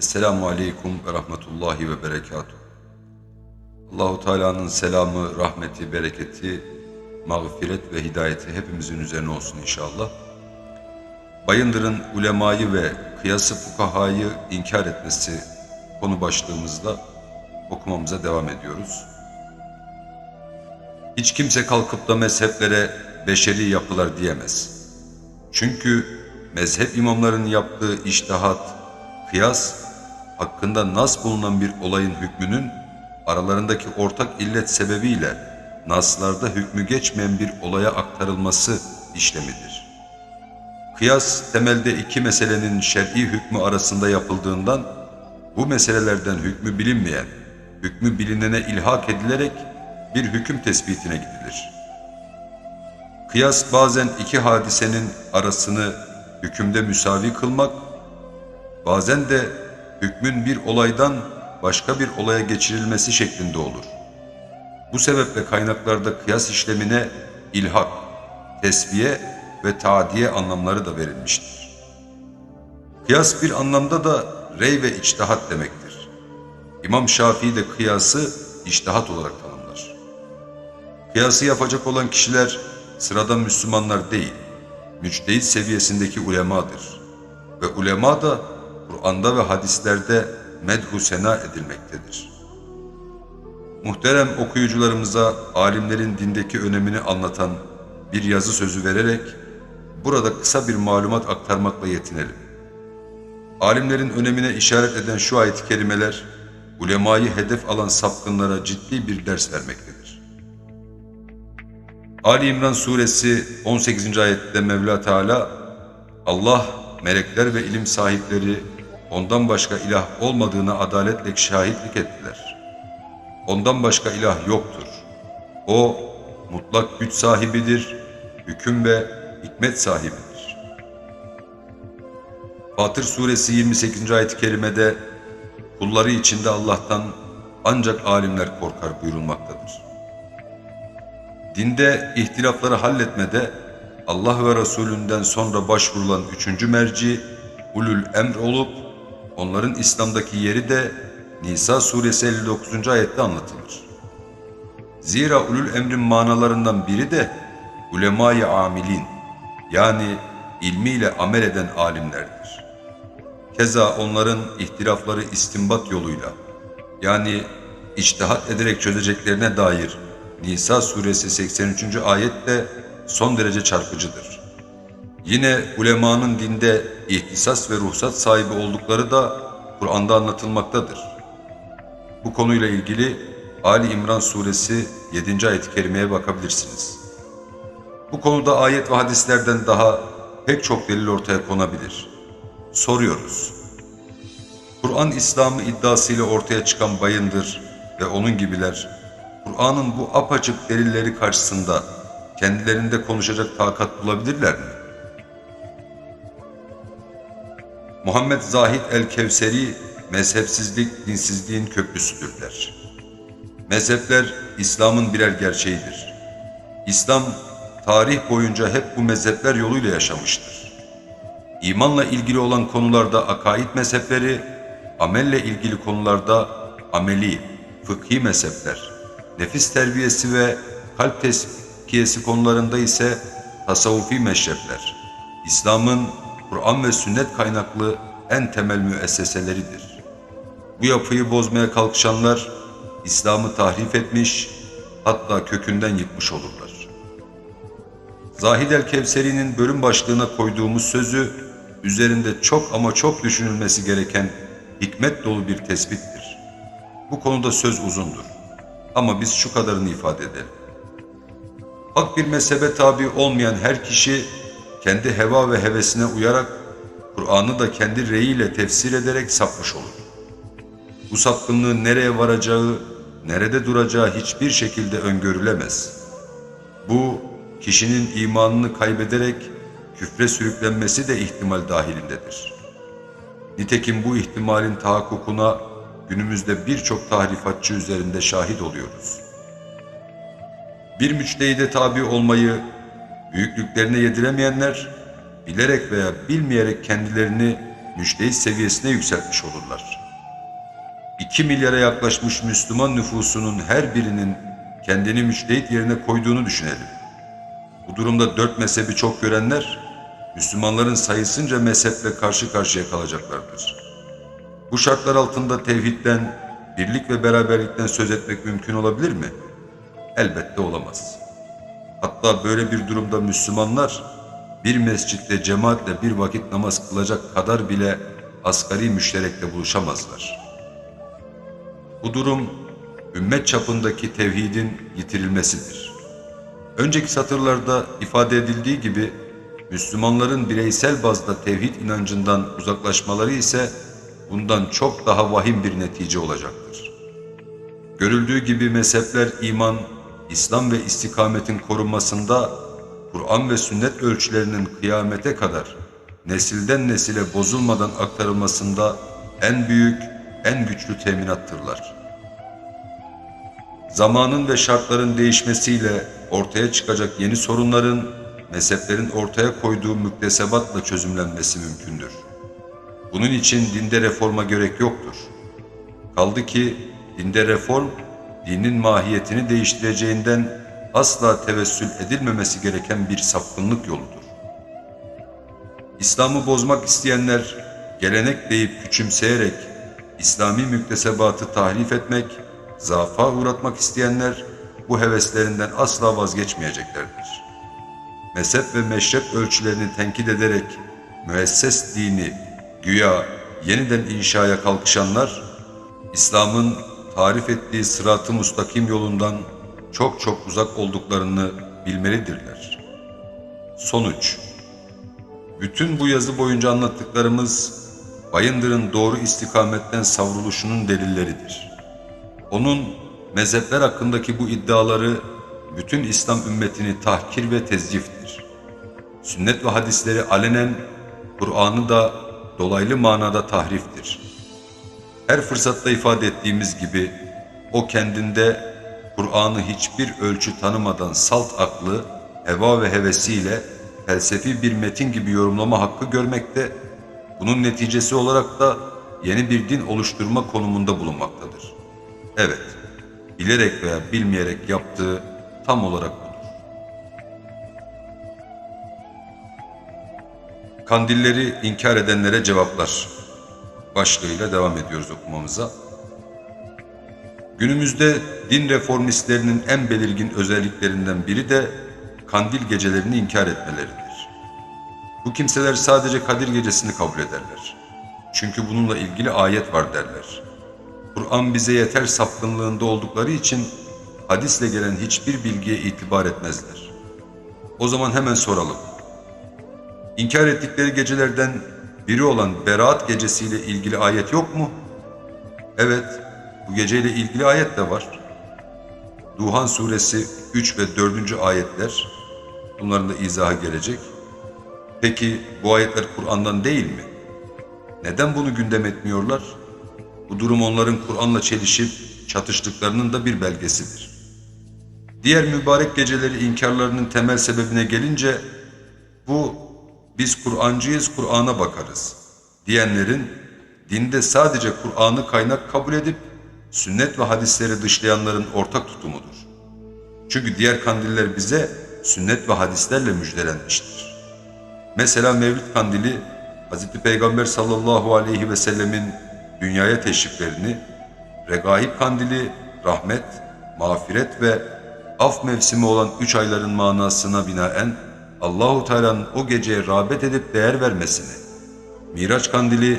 Esselamu Aleyküm ve Rahmetullahi ve Berekatuhu. Allahu Teala'nın selamı, rahmeti, bereketi, mağfiret ve hidayeti hepimizin üzerine olsun inşallah. Bayındır'ın ulemayı ve kıyası fukahayı inkar etmesi konu başlığımızda okumamıza devam ediyoruz. Hiç kimse kalkıp da mezheplere beşeri yapılar diyemez. Çünkü mezhep imamlarının yaptığı iştihat, kıyas, hakkında nas bulunan bir olayın hükmünün aralarındaki ortak illet sebebiyle naslarda hükmü geçmeyen bir olaya aktarılması işlemidir. Kıyas temelde iki meselenin şer'i hükmü arasında yapıldığından bu meselelerden hükmü bilinmeyen, hükmü bilinene ilhak edilerek bir hüküm tespitine gidilir. Kıyas bazen iki hadisenin arasını hükümde müsavi kılmak, bazen de hükmün bir olaydan başka bir olaya geçirilmesi şeklinde olur. Bu sebeple kaynaklarda kıyas işlemine ilhak, tesviye ve taadiye anlamları da verilmiştir. Kıyas bir anlamda da rey ve içtihat demektir. İmam Şafii de kıyası içtihat olarak tanımlar. Kıyası yapacak olan kişiler sıradan Müslümanlar değil, müçtehit seviyesindeki ulemadır. Ve ulema da Kur'an'da ve hadislerde medhu sena edilmektedir. Muhterem okuyucularımıza alimlerin dindeki önemini anlatan bir yazı sözü vererek burada kısa bir malumat aktarmakla yetinelim. Alimlerin önemine işaret eden şu ayet-i kerimeler, ulemayı hedef alan sapkınlara ciddi bir ders vermektedir. Ali İmran suresi 18. ayette Mevla Teala, Allah, melekler ve ilim sahipleri ondan başka ilah olmadığına adaletle şahitlik ettiler. Ondan başka ilah yoktur. O, mutlak güç sahibidir, hüküm ve hikmet sahibidir. Fatır suresi 28. ayet-i kerimede kulları içinde Allah'tan ancak alimler korkar buyurulmaktadır. Dinde ihtilafları halletmede Allah ve Resulünden sonra başvurulan üçüncü merci ulul emr olup onların İslam'daki yeri de Nisa suresi 59. ayette anlatılır. Zira ulul emrin manalarından biri de ulemayı amilin yani ilmiyle amel eden alimlerdir. Keza onların ihtilafları istinbat yoluyla yani içtihat ederek çözeceklerine dair Nisa suresi 83. ayet de son derece çarpıcıdır. Yine ulemanın dinde ihtisas ve ruhsat sahibi oldukları da Kur'an'da anlatılmaktadır. Bu konuyla ilgili Ali İmran suresi 7. ayet-i kerimeye bakabilirsiniz. Bu konuda ayet ve hadislerden daha pek çok delil ortaya konabilir. Soruyoruz. Kur'an İslam'ı iddiasıyla ortaya çıkan Bayındır ve onun gibiler, Kur'an'ın bu apaçık delilleri karşısında kendilerinde konuşacak takat bulabilirler mi? Muhammed Zahid el-Kevseri, mezhepsizlik dinsizliğin köprüsüdür der. Mezhepler İslam'ın birer gerçeğidir. İslam tarih boyunca hep bu mezhepler yoluyla yaşamıştır. İmanla ilgili olan konularda akaid mezhepleri, amelle ilgili konularda ameli, fıkhi mezhepler, nefis terbiyesi ve kalp tezkiyesi konularında ise tasavvufi meşrepler, İslam'ın Kur'an ve sünnet kaynaklı en temel müesseseleridir. Bu yapıyı bozmaya kalkışanlar, İslam'ı tahrif etmiş, hatta kökünden yıkmış olurlar. Zahid el-Kevseri'nin bölüm başlığına koyduğumuz sözü, üzerinde çok ama çok düşünülmesi gereken hikmet dolu bir tespittir. Bu konuda söz uzundur. Ama biz şu kadarını ifade edelim. Hak bir mezhebe tabi olmayan her kişi, kendi heva ve hevesine uyarak, Kur'an'ı da kendi reyiyle tefsir ederek sapmış olur. Bu sapkınlığın nereye varacağı, nerede duracağı hiçbir şekilde öngörülemez. Bu, kişinin imanını kaybederek küfre sürüklenmesi de ihtimal dahilindedir. Nitekim bu ihtimalin tahakkukuna günümüzde birçok tahrifatçı üzerinde şahit oluyoruz. Bir müçtehide tabi olmayı büyüklüklerine yediremeyenler, bilerek veya bilmeyerek kendilerini müçtehit seviyesine yükseltmiş olurlar. 2 milyara yaklaşmış Müslüman nüfusunun her birinin kendini müçtehit yerine koyduğunu düşünelim. Bu durumda dört mezhebi çok görenler, Müslümanların sayısınca mezheple karşı karşıya kalacaklardır. Bu şartlar altında tevhidden, birlik ve beraberlikten söz etmek mümkün olabilir mi? Elbette olamaz. Hatta böyle bir durumda Müslümanlar bir mescitte cemaatle bir vakit namaz kılacak kadar bile asgari müşterekle buluşamazlar. Bu durum ümmet çapındaki tevhidin yitirilmesidir. Önceki satırlarda ifade edildiği gibi Müslümanların bireysel bazda tevhid inancından uzaklaşmaları ise bundan çok daha vahim bir netice olacaktır. Görüldüğü gibi mezhepler iman, İslam ve istikametin korunmasında Kur'an ve sünnet ölçülerinin kıyamete kadar nesilden nesile bozulmadan aktarılmasında en büyük, en güçlü teminattırlar. Zamanın ve şartların değişmesiyle ortaya çıkacak yeni sorunların mezheplerin ortaya koyduğu müktesebatla çözümlenmesi mümkündür. Bunun için dinde reforma gerek yoktur. Kaldı ki dinde reform, dinin mahiyetini değiştireceğinden asla tevessül edilmemesi gereken bir sapkınlık yoludur. İslam'ı bozmak isteyenler, gelenek deyip küçümseyerek İslami müktesebatı tahrif etmek, zaafa uğratmak isteyenler bu heveslerinden asla vazgeçmeyeceklerdir. Mezhep ve meşrep ölçülerini tenkit ederek müesses dini güya yeniden inşaya kalkışanlar, İslam'ın tarif ettiği sırat-ı mustakim yolundan çok çok uzak olduklarını bilmelidirler. Sonuç Bütün bu yazı boyunca anlattıklarımız Bayındır'ın doğru istikametten savruluşunun delilleridir. Onun mezhepler hakkındaki bu iddiaları bütün İslam ümmetini tahkir ve tezyiftir. Sünnet ve hadisleri alenen, Kur'an'ı da dolaylı manada tahriftir. Her fırsatta ifade ettiğimiz gibi o kendinde Kur'an'ı hiçbir ölçü tanımadan salt aklı, heva ve hevesiyle felsefi bir metin gibi yorumlama hakkı görmekte, bunun neticesi olarak da yeni bir din oluşturma konumunda bulunmaktadır. Evet, bilerek veya bilmeyerek yaptığı tam olarak budur. Kandilleri inkar edenlere cevaplar başlığıyla devam ediyoruz okumamıza. Günümüzde din reformistlerinin en belirgin özelliklerinden biri de kandil gecelerini inkar etmeleridir. Bu kimseler sadece Kadir gecesini kabul ederler. Çünkü bununla ilgili ayet var derler. Kur'an bize yeter sapkınlığında oldukları için hadisle gelen hiçbir bilgiye itibar etmezler. O zaman hemen soralım. İnkar ettikleri gecelerden biri olan Berat gecesiyle ilgili ayet yok mu? Evet, bu geceyle ilgili ayet de var. Duhan suresi 3 ve 4. ayetler, bunların da izahı gelecek. Peki bu ayetler Kur'an'dan değil mi? Neden bunu gündem etmiyorlar? Bu durum onların Kur'an'la çelişip çatıştıklarının da bir belgesidir. Diğer mübarek geceleri inkarlarının temel sebebine gelince bu biz Kur'ancıyız Kur'an'a bakarız diyenlerin dinde sadece Kur'an'ı kaynak kabul edip sünnet ve hadisleri dışlayanların ortak tutumudur. Çünkü diğer kandiller bize sünnet ve hadislerle müjdelenmiştir. Mesela Mevlid kandili Hz. Peygamber sallallahu aleyhi ve sellemin dünyaya teşriflerini, Regaib kandili rahmet, mağfiret ve af mevsimi olan üç ayların manasına binaen Allahu Teala'nın o geceye rağbet edip değer vermesini, Miraç kandili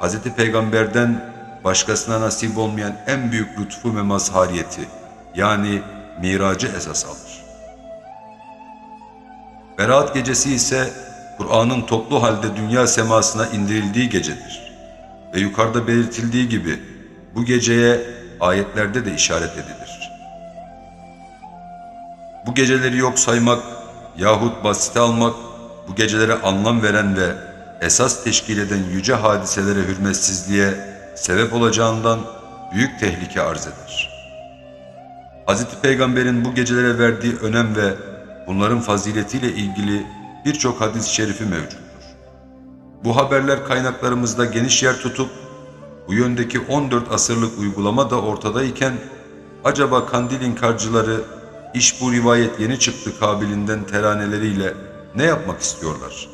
Hz. Peygamber'den başkasına nasip olmayan en büyük lütfu ve mazhariyeti yani miracı esas alır. Berat gecesi ise Kur'an'ın toplu halde dünya semasına indirildiği gecedir. Ve yukarıda belirtildiği gibi bu geceye ayetlerde de işaret edilir. Bu geceleri yok saymak yahut basite almak bu gecelere anlam veren ve esas teşkil eden yüce hadiselere hürmetsizliğe sebep olacağından büyük tehlike arz eder. Hz. Peygamber'in bu gecelere verdiği önem ve bunların faziletiyle ilgili birçok hadis-i şerifi mevcuttur. Bu haberler kaynaklarımızda geniş yer tutup bu yöndeki 14 asırlık uygulama da ortadayken acaba kandil inkarcıları iş bu rivayet yeni çıktı kabilinden teraneleriyle ne yapmak istiyorlar?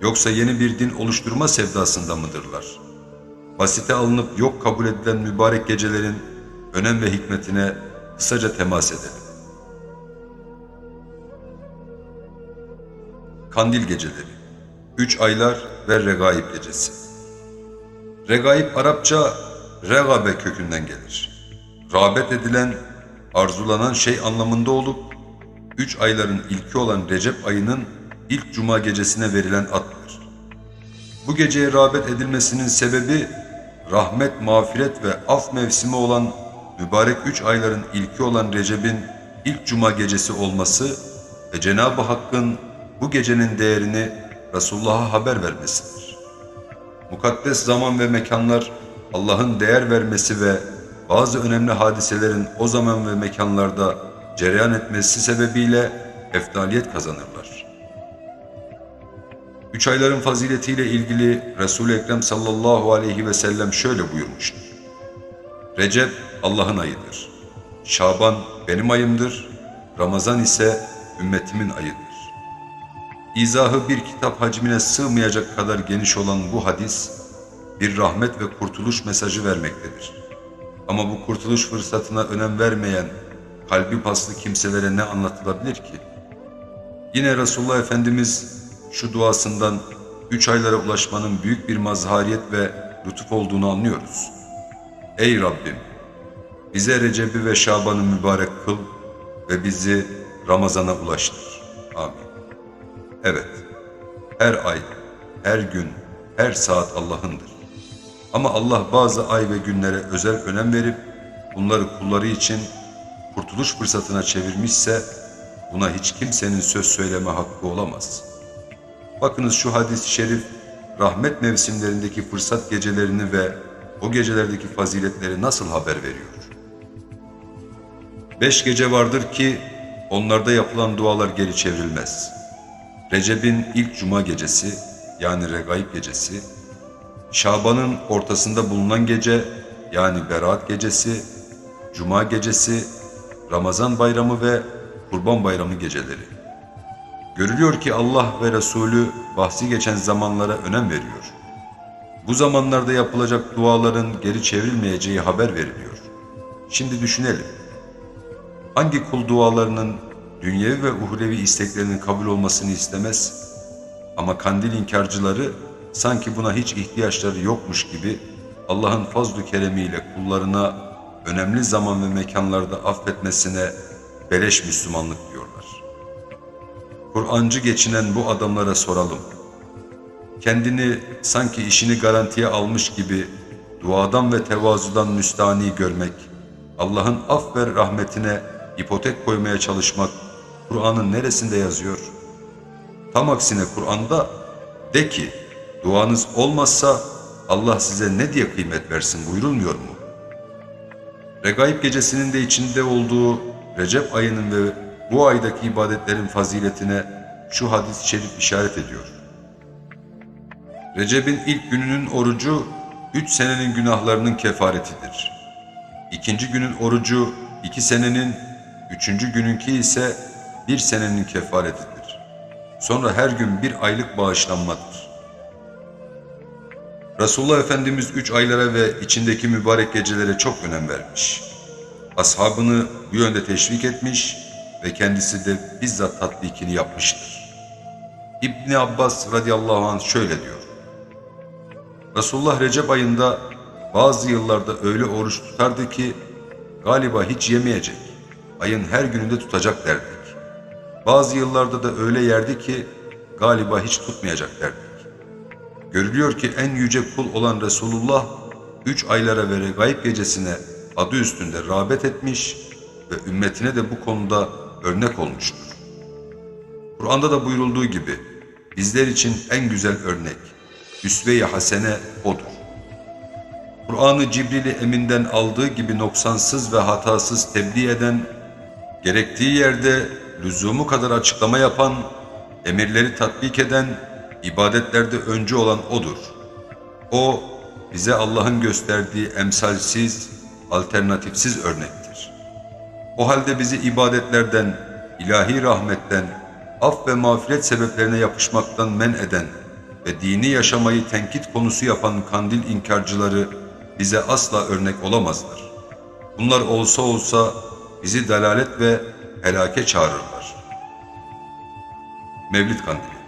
Yoksa yeni bir din oluşturma sevdasında mıdırlar? Basite alınıp yok kabul edilen mübarek gecelerin önem ve hikmetine kısaca temas edelim. Kandil Geceleri 3 Aylar ve Regaib Gecesi Regaib Arapça regabe kökünden gelir. Rağbet edilen, arzulanan şey anlamında olup, üç ayların ilki olan Recep ayının ilk cuma gecesine verilen addır. Bu geceye rağbet edilmesinin sebebi, rahmet, mağfiret ve af mevsimi olan mübarek üç ayların ilki olan Recep'in ilk cuma gecesi olması ve Cenab-ı Hakk'ın bu gecenin değerini Resulullah'a haber vermesidir. Mukaddes zaman ve mekanlar Allah'ın değer vermesi ve bazı önemli hadiselerin o zaman ve mekanlarda cereyan etmesi sebebiyle eftaliyet kazanırlar. Üç ayların faziletiyle ilgili Resul-i Ekrem sallallahu aleyhi ve sellem şöyle buyurmuştur. Recep Allah'ın ayıdır. Şaban benim ayımdır. Ramazan ise ümmetimin ayıdır. İzahı bir kitap hacmine sığmayacak kadar geniş olan bu hadis, bir rahmet ve kurtuluş mesajı vermektedir. Ama bu kurtuluş fırsatına önem vermeyen, kalbi paslı kimselere ne anlatılabilir ki? Yine Resulullah Efendimiz şu duasından üç aylara ulaşmanın büyük bir mazhariyet ve lütuf olduğunu anlıyoruz. Ey Rabbim! Bize Recep'i ve Şaban'ı mübarek kıl ve bizi Ramazan'a ulaştır. Amin. Evet, her ay, her gün, her saat Allah'ındır. Ama Allah bazı ay ve günlere özel önem verip bunları kulları için kurtuluş fırsatına çevirmişse buna hiç kimsenin söz söyleme hakkı olamaz. Bakınız şu hadis-i şerif rahmet mevsimlerindeki fırsat gecelerini ve o gecelerdeki faziletleri nasıl haber veriyor? Beş gece vardır ki onlarda yapılan dualar geri çevrilmez. Recep'in ilk cuma gecesi yani Regaib gecesi, Şaban'ın ortasında bulunan gece yani Berat gecesi, Cuma gecesi, Ramazan bayramı ve Kurban bayramı geceleri. Görülüyor ki Allah ve Resulü bahsi geçen zamanlara önem veriyor. Bu zamanlarda yapılacak duaların geri çevrilmeyeceği haber veriliyor. Şimdi düşünelim. Hangi kul dualarının dünyevi ve uhrevi isteklerinin kabul olmasını istemez? Ama kandil inkarcıları sanki buna hiç ihtiyaçları yokmuş gibi Allah'ın fazl-ı keremiyle kullarına önemli zaman ve mekanlarda affetmesine beleş Müslümanlık diyorlar. Kur'ancı geçinen bu adamlara soralım. Kendini sanki işini garantiye almış gibi duadan ve tevazudan müstani görmek, Allah'ın af ve rahmetine ipotek koymaya çalışmak Kur'an'ın neresinde yazıyor? Tam aksine Kur'an'da de ki duanız olmazsa Allah size ne diye kıymet versin buyurulmuyor mu? Regaib gecesinin de içinde olduğu Recep ayının ve bu aydaki ibadetlerin faziletine şu hadis-i şerif işaret ediyor. Recep'in ilk gününün orucu üç senenin günahlarının kefaretidir. İkinci günün orucu iki senenin, üçüncü gününki ise bir senenin kefaretidir. Sonra her gün bir aylık bağışlanmadır. Resulullah Efendimiz üç aylara ve içindeki mübarek gecelere çok önem vermiş. Ashabını bu yönde teşvik etmiş ve kendisi de bizzat tatbikini yapmıştır. İbni Abbas radıyallahu anh şöyle diyor. Resulullah Recep ayında bazı yıllarda öyle oruç tutardı ki galiba hiç yemeyecek, ayın her gününde tutacak derdik. Bazı yıllarda da öyle yerdi ki galiba hiç tutmayacak derdik. Görülüyor ki en yüce kul olan Resulullah üç aylara ve regaib gecesine adı üstünde rağbet etmiş ve ümmetine de bu konuda örnek olmuştur. Kur'an'da da buyurulduğu gibi bizler için en güzel örnek, üsve-i hasene odur. Kur'an'ı Cibril-i Emin'den aldığı gibi noksansız ve hatasız tebliğ eden, gerektiği yerde lüzumu kadar açıklama yapan, emirleri tatbik eden, ibadetlerde önce olan O'dur. O, bize Allah'ın gösterdiği emsalsiz, alternatifsiz örnektir. O halde bizi ibadetlerden, ilahi rahmetten, af ve mağfiret sebeplerine yapışmaktan men eden ve dini yaşamayı tenkit konusu yapan kandil inkarcıları bize asla örnek olamazlar. Bunlar olsa olsa bizi dalalet ve helake çağırırlar. Mevlid Kandili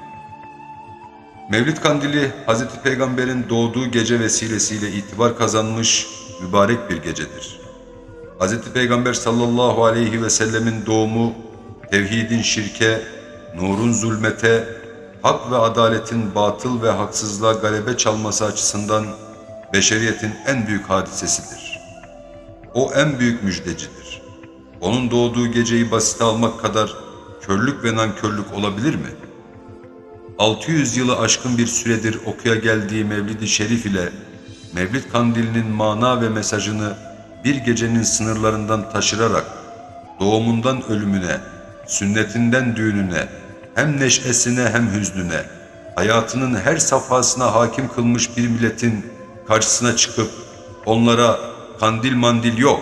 Mevlid Kandili Hz. Peygamber'in doğduğu gece vesilesiyle itibar kazanmış mübarek bir gecedir. Hz. Peygamber sallallahu aleyhi ve sellemin doğumu tevhidin şirke, nurun zulmete, hak ve adaletin batıl ve haksızlığa galebe çalması açısından beşeriyetin en büyük hadisesidir. O en büyük müjdecidir. Onun doğduğu geceyi basite almak kadar körlük ve nankörlük olabilir mi? 600 yılı aşkın bir süredir okuya geldiği Mevlid-i Şerif ile Mevlid Kandili'nin mana ve mesajını bir gecenin sınırlarından taşırarak doğumundan ölümüne, sünnetinden düğününe, hem neşesine hem hüznüne, hayatının her safhasına hakim kılmış bir milletin karşısına çıkıp onlara kandil mandil yok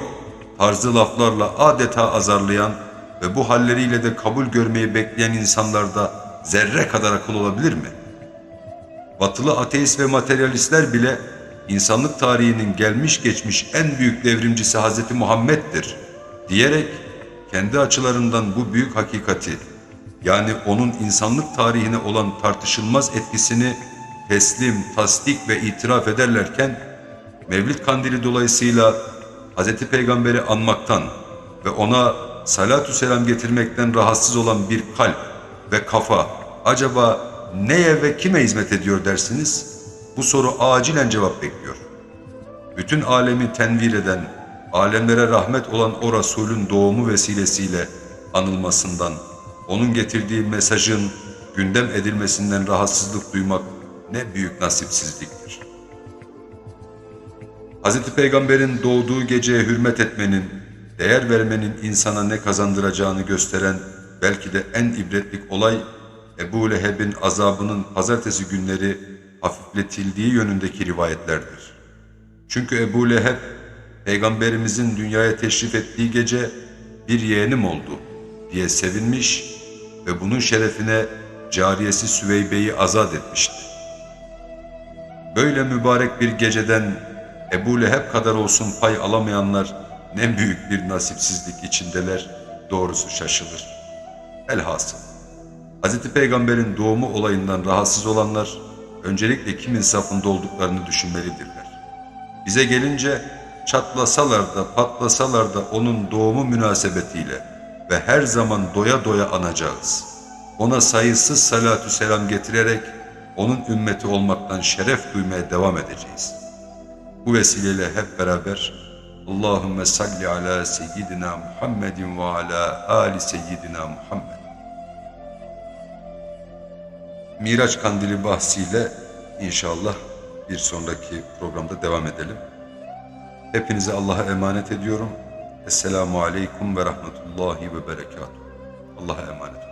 tarzı laflarla adeta azarlayan ve bu halleriyle de kabul görmeyi bekleyen insanlarda zerre kadar akıl olabilir mi? Batılı ateist ve materyalistler bile insanlık tarihinin gelmiş geçmiş en büyük devrimcisi Hz. Muhammed'dir diyerek kendi açılarından bu büyük hakikati yani onun insanlık tarihine olan tartışılmaz etkisini teslim, tasdik ve itiraf ederlerken Mevlid Kandili dolayısıyla Hz. Peygamber'i anmaktan ve ona salatü selam getirmekten rahatsız olan bir kalp ve kafa acaba neye ve kime hizmet ediyor dersiniz? Bu soru acilen cevap bekliyor. Bütün alemi tenvir eden, alemlere rahmet olan o Resulün doğumu vesilesiyle anılmasından, onun getirdiği mesajın gündem edilmesinden rahatsızlık duymak ne büyük nasipsizliktir. Hz. Peygamber'in doğduğu geceye hürmet etmenin, değer vermenin insana ne kazandıracağını gösteren belki de en ibretlik olay Ebu Leheb'in azabının pazartesi günleri hafifletildiği yönündeki rivayetlerdir. Çünkü Ebu Leheb, Peygamberimizin dünyaya teşrif ettiği gece bir yeğenim oldu diye sevinmiş ve bunun şerefine cariyesi Süveybe'yi azat etmişti. Böyle mübarek bir geceden Ebu Leheb kadar olsun pay alamayanlar ne büyük bir nasipsizlik içindeler doğrusu şaşılır. Elhasıl Hz. Peygamber'in doğumu olayından rahatsız olanlar öncelikle kimin safında olduklarını düşünmelidirler. Bize gelince çatlasalar da patlasalar da onun doğumu münasebetiyle ve her zaman doya doya anacağız. Ona sayısız salatü selam getirerek onun ümmeti olmaktan şeref duymaya devam edeceğiz. Bu vesileyle hep beraber Allahümme salli ala seyyidina Muhammedin ve ala ali seyyidina Muhammed. Miraç Kandili bahsiyle inşallah bir sonraki programda devam edelim. Hepinizi Allah'a emanet ediyorum. Esselamu Aleyküm ve Rahmetullahi ve Berekatuhu. Allah'a emanet olun.